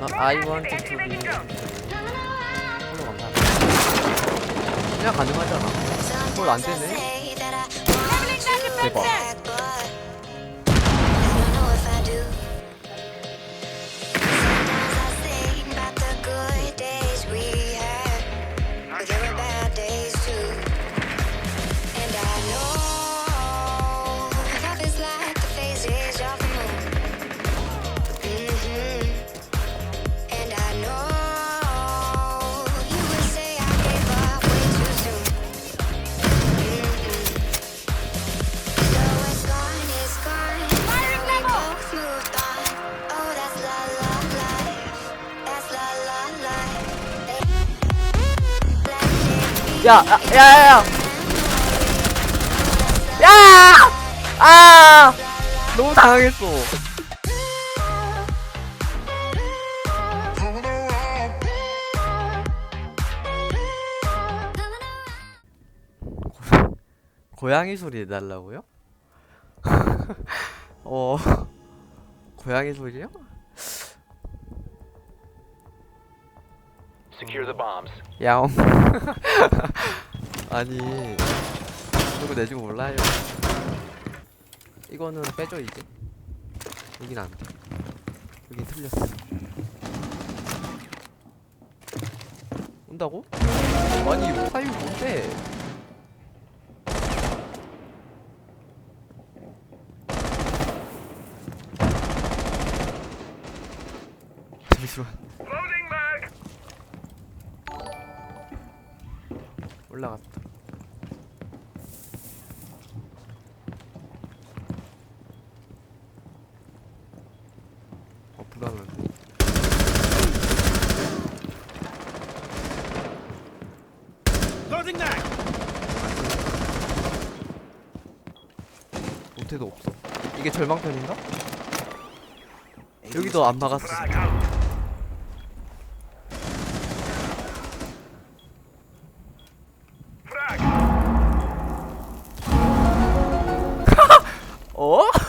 어, I want to be 홀로 감사합니다 그냥 가능하잖아. 홀 안 되네. 대박 야! 야! 야! 야! 야! 아! 너무 당황했어 고양이 소리 내달라고요? 어 고양이 소리요? Secure the bombs. 야옹. 아니 누구 내줄 몰라요. 이거는 빼줘 이제. 여긴 안돼. 여긴 틀렸어. 온다고? 아니 파이 뭔데? 잠시만 올라갔다. 어 불안한데. 못해도 없어. 이게 절망편인가? 여기도 안 막았어.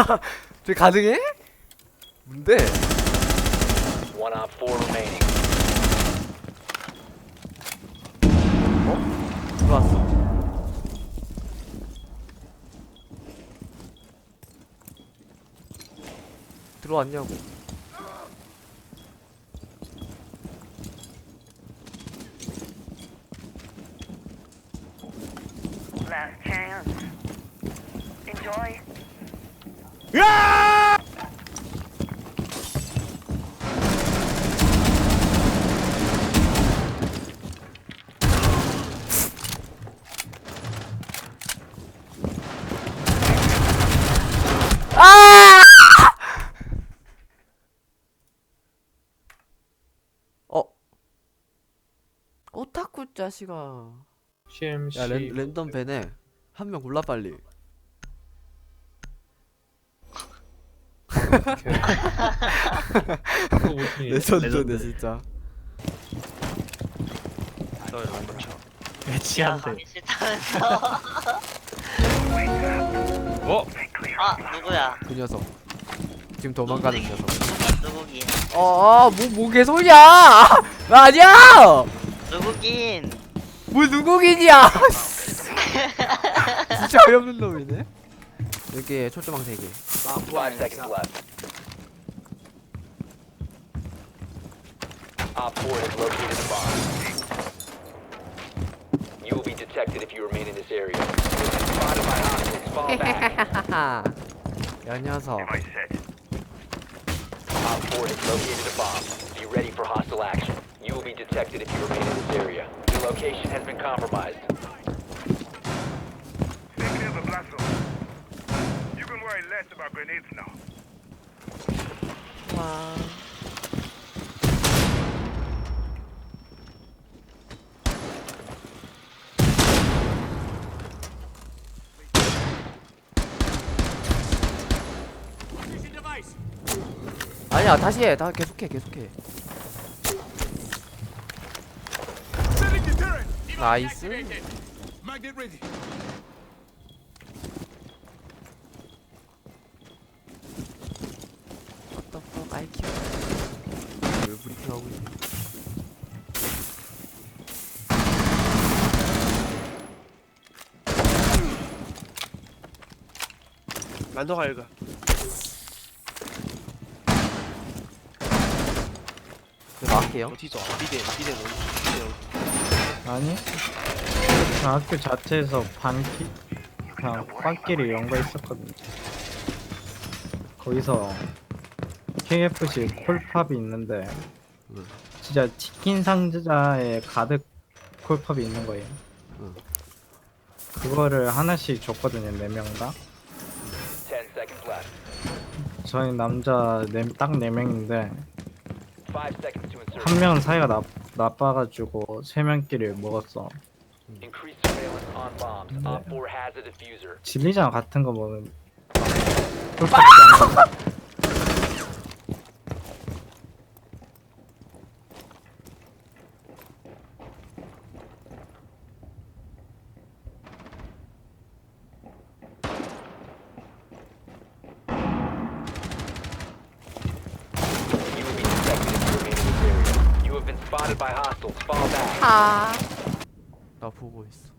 어? 저 가능해? 뭔데? One op four remaining. 들어왔어. 들어왔냐고. Last chance. Enjoy. 아! 어? 오타쿠 자식아. CMC 야 랜, 랜덤 밴에 한 명 골라 빨리. 레전드네 진짜. 배치한데 어? 아 누구야? 그 녀석. 지금 도망가는 녀석. 누구긴? 어, 뭐, 뭐 개소리야! 나 아니야! 누구긴? 뭐 누구긴이야! 진짜 어이없는 놈이네. 여기에 초조망 3개. Five seconds left. Op four has located the bomb. You will be detected if you remain in this area. You've been spotted by hostiles. Fall back. 야, 녀석. Op four has located a bomb. detected if you remain in this area. Your location has been compromised. Thinking of a blast zone. You can worry less about grenades now. 와. 아니야 다시 해. 다 계속해 계속해. 나이스. Fuck IQ 왜 브리핑하고 있네 만도가 읽어. 네, 어디서? 미대, 미대 어디? 미대 어디? 아니 그 학교 자체에서 반기 그냥 빵끼리 연거 있었거든요 거기서 KFC 콜팝이 있는데 응. 진짜 치킨 상자에 가득 콜팝이 있는 거예요 응. 그거를 하나씩 줬거든요 네명 다. 10 seconds left. 저희 남자 네, 딱네 명인데 5 seconds to insert. 한 명은 사이가 나, 나빠가지고 세 명끼리 먹었어 Increase surveillance on bombs. Op 4 has a diffuser. 진리장 같은 거 먹으면 콜팝이 안 가. You will be detected if you remain in this area. Back. 나 보고 있어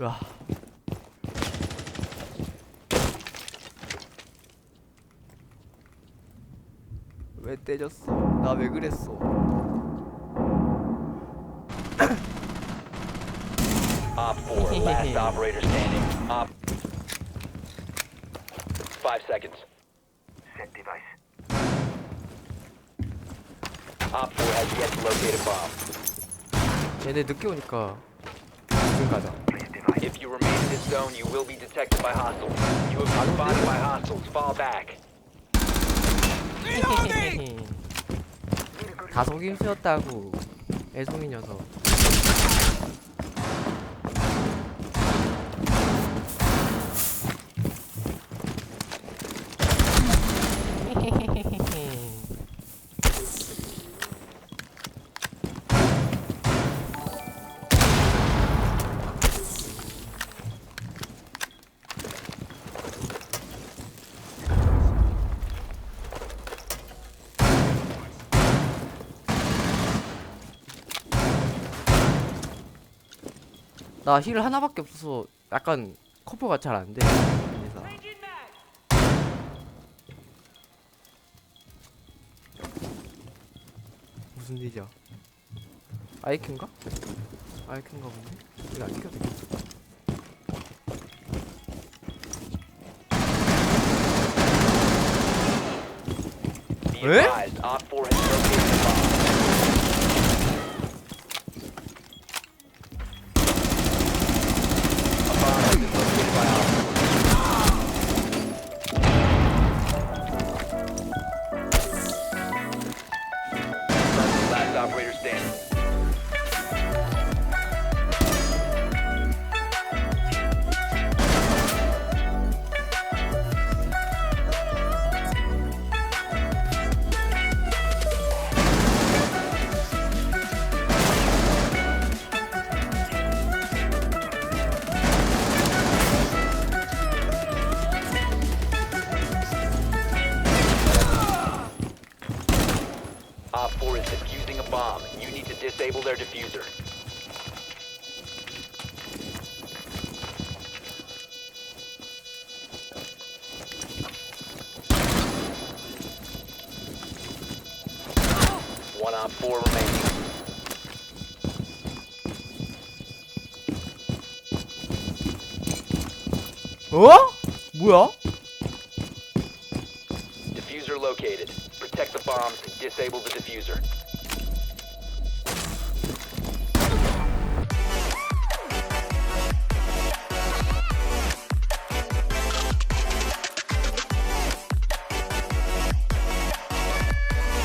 으아 왜 때렸어 나 왜 그랬어 Op 4, last operator standing. Op. 5 seconds. Set device. Op 4 has yet to locate a bomb. 얘네 늦게 오니까 지금 가자 If you remain in this zone, you will be detected by hostiles. You have been spotted by hostiles. Fall back. 다 속임 수였다고 애송이 녀석 나 힐 하나밖에 없어서 약간 커버가 잘 안 돼. 그래서. 무슨 일이야? 아이큐인가? 아이큐인가 본데? 이거 안 켜도 되겠어. Be advised, Op 4 has located operator standing. their diffuser. One Op 4 remaining. 어? 뭐야? Diffuser located. Protect the bombs and disable the diffuser.